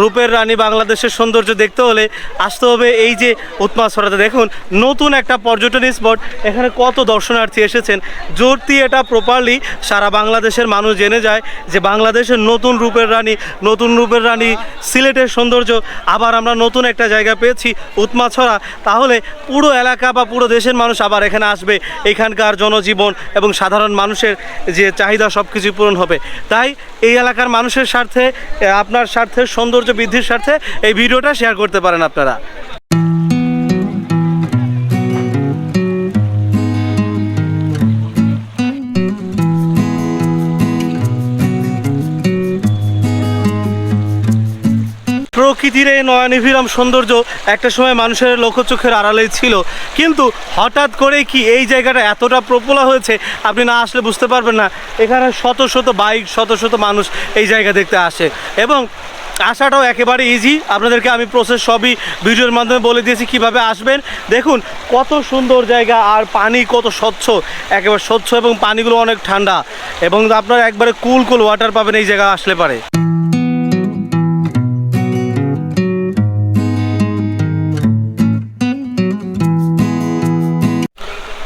রূপের রানী বাংলাদেশের সৌন্দর্য দেখতে হলে আসতে হবে এই যে উৎমা উৎমাছড়াতে দেখুন, নতুন একটা পর্যটন স্পট এখানে কত দর্শনার্থী এসেছেন। জোরতি এটা প্রপারলি সারা বাংলাদেশের মানুষ জেনে যায় যে বাংলাদেশের নতুন রূপের রানী, নতুন রূপের রানী সিলেটের সৌন্দর্য। আবার আমরা নতুন একটা জায়গা পেয়েছি উৎমাছড়া তাহলে পুরো এলাকা বা পুরো দেশের মানুষ আবার এখানে আসবে। এখানকার জনজীবন এবং সাধারণ মানুষের যে চাহিদা সব কিছু পূরণ হবে। তাই এই এলাকার মানুষের স্বার্থে আপনার স্বার্থে সৌন্দর্য বৃদ্ধির স্বার্থে এই ভিডিওটা শেয়ার করতে পারেন আপনারা। প্রকৃতির এই নয়নিভিরাম সৌন্দর্য একটা সময় মানুষের লোকচোখের আড়ালেই ছিল। কিন্তু হঠাৎ করে কি এই জায়গাটা এতটা প্রপোলা হয়েছে, আপনি না আসলে বুঝতে পারবেন না। এখানে শত শত বাইক, শত শত মানুষ এই জায়গা দেখতে আসে। এবং আসাটাও একেবারে ইজি আপনাদেরকে আমি প্রসেস সবই ভিডিওর মাধ্যমে বলে দিয়েছি কীভাবে আসবেন। দেখুন, কত সুন্দর জায়গা আর পানি কত স্বচ্ছ। একেবারে স্বচ্ছ এবং পানিগুলো অনেক ঠান্ডা। এবং আপনারা একবারে কুল কুল ওয়াটার পাবেন এই জায়গা আসলে পারে।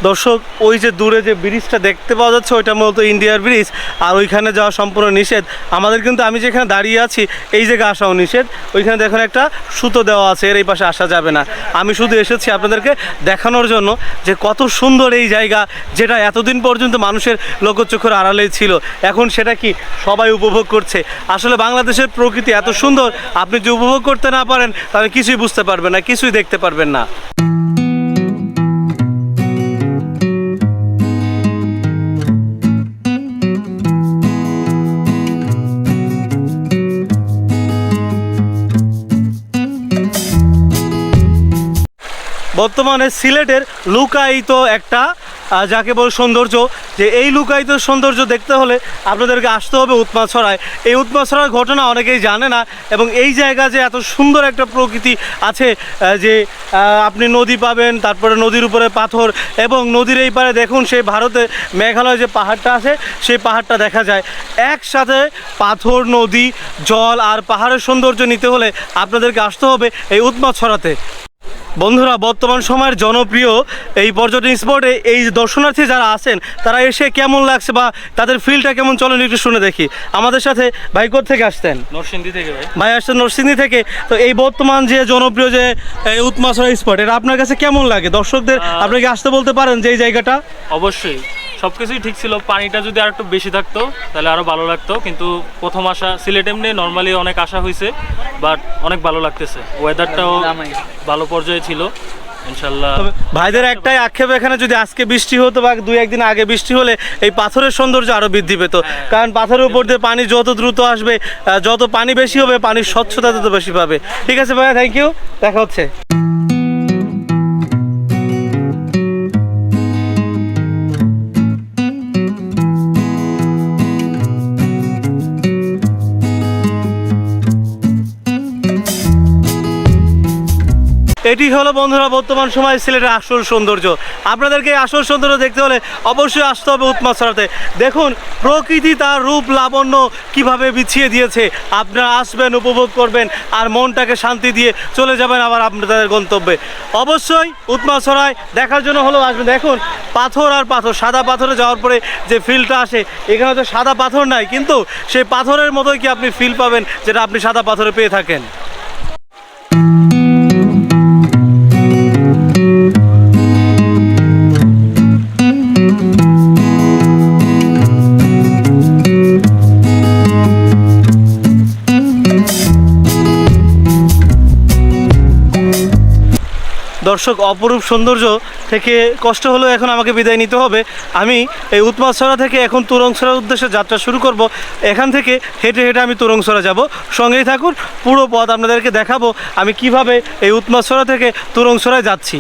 দর্শক, ওই যে দূরে যে ব্রিজটা দেখতে পাওয়া যাচ্ছে, ওইটা মূলত ইন্ডিয়ার ব্রিজ। আর ওইখানে যাওয়া সম্পূর্ণ নিষেধ। আমাদের কিন্তু আমি যেখানে দাঁড়িয়ে আছি, এই জায়গায় আসাও নিষেধ। ওইখানে দেখুন একটা সুতো দেওয়া আছে, এর এই পাশে আসা যাবে না। আমি শুধু এসেছি আপনাদেরকে দেখানোর জন্য যে কত সুন্দর এই জায়গা, যেটা এতদিন পর্যন্ত মানুষের লোকচক্ষুর আড়ালেই ছিল। এখন সেটা কি সবাই উপভোগ করছে? আসলে বাংলাদেশের প্রকৃতি এত সুন্দর, আপনি যদি উপভোগ করতে না পারেন, তাহলে কিছুই বুঝতে পারবেন না, কিছুই দেখতে পারবেন না। বর্তমানে সিলেটের লুকায়িত একটা যাকে বল সৌন্দর্য। যে এই লুকায়িত সৌন্দর্য দেখতে হলে আপনাদেরকে আসতে হবে উৎমাছড়ায়। এই উৎমাছড়ার ঘটনা অনেকেই জানে না এবং এই জায়গা যে এত সুন্দর একটা প্রকৃতি আছে যে আপনি নদী পাবেন, তারপরে নদীর উপরে পাথর এবং নদীর এই পারে দেখুন সেই ভারতে মেঘালয় যে পাহাড়টা আছে, সেই পাহাড়টা দেখা যায়। একসাথে পাথর, নদী, জল আর পাহাড়ের সৌন্দর্য নিতে হলে আপনাদেরকে আসতে হবে এই উৎমাছড়াতে। বন্ধুরা বর্তমান সময়ের জনপ্রিয় এই পর্যটন স্পটে এই দর্শনার্থী যারা আছেন তারা এসে কেমন লাগছে বা তাদের ফিলটা কেমন চলেন একটু শুনে দেখি। আমাদের সাথে ভাই থেকে আসতেন নরসিংদী থেকে ভাই। ভাই আসছেন নরসিংদী থেকে। তো এই বর্তমান যে জনপ্রিয় যে উৎমাছড়া স্পট এটা আপনার কাছে কেমন লাগে? দর্শকদের আপনাকে আসতে বলতে পারেন যে এই জায়গাটা? অবশ্যই। সব কিছুই ঠিক ছিল পানিটা যদি আর একটু বেশি থাকতো তাহলে আরও ভালো লাগতো কিন্তু প্রথম আসা সিলেট এমনি নর্মালি অনেক আসা হয়েছে বাট অনেক ভালো লাগতেছে। ওয়েদারটাও ভালো পর্যায়ে ছিল ইনশাল্লাহ। ভাইদের একটাই আক্ষেপ এখানে যদি আজকে বৃষ্টি হতো বা দুই একদিন আগে বৃষ্টি হলে এই পাথরের সৌন্দর্য আরও বৃদ্ধি পেত। কারণ পাথরের উপর দিয়ে পানি যত দ্রুত আসবে যত পানি বেশি হবে পানির স্বচ্ছতা তত বেশি পাবে। ঠিক আছে ভাইয়া থ্যাংক ইউ দেখা হচ্ছে। এটি হলো বন্ধুরা বর্তমান সময় সিলেটের আসল সৌন্দর্য। আপনাদেরকে আসল সৌন্দর্য দেখতে হলে অবশ্যই আসতে হবে উৎমা উৎমাছড়াতে দেখুন, প্রকৃতি তার রূপ লাবণ্য কীভাবে বিছিয়ে দিয়েছে। আপনারা আসবেন, উপভোগ করবেন আর মনটাকে শান্তি দিয়ে চলে যাবেন আবার আপনাদের গন্তব্যে। অবশ্যই উৎমা উৎমাছড়ায় দেখার জন্য হলেও আসবেন। দেখুন, পাথর আর পাথর, সাদা পাথরে যাওয়ার পরে যে ফিলটা আসে, এখানে তো সাদা পাথর নাই, কিন্তু সেই পাথরের মতোই কি আপনি ফিল পাবেন যেটা আপনি সাদা পাথরে পেয়ে থাকেন? দর্শক, অপরূপ সৌন্দর্য থেকে কষ্ট হলেও এখন আমাকে বিদায় নিতে হবে। আমি এই উৎমাছড়া থেকে এখন তুরংসরার উদ্দেশ্যে যাত্রা শুরু করব। এখান থেকে হেঁটে হেঁটে আমি তুরংছড়া যাব। সঙ্গেই থাকুন, পুরো পথ আপনাদেরকে দেখাবো আমি কীভাবে এই উৎমাছড়া থেকে তুরংছড়ায় যাচ্ছি।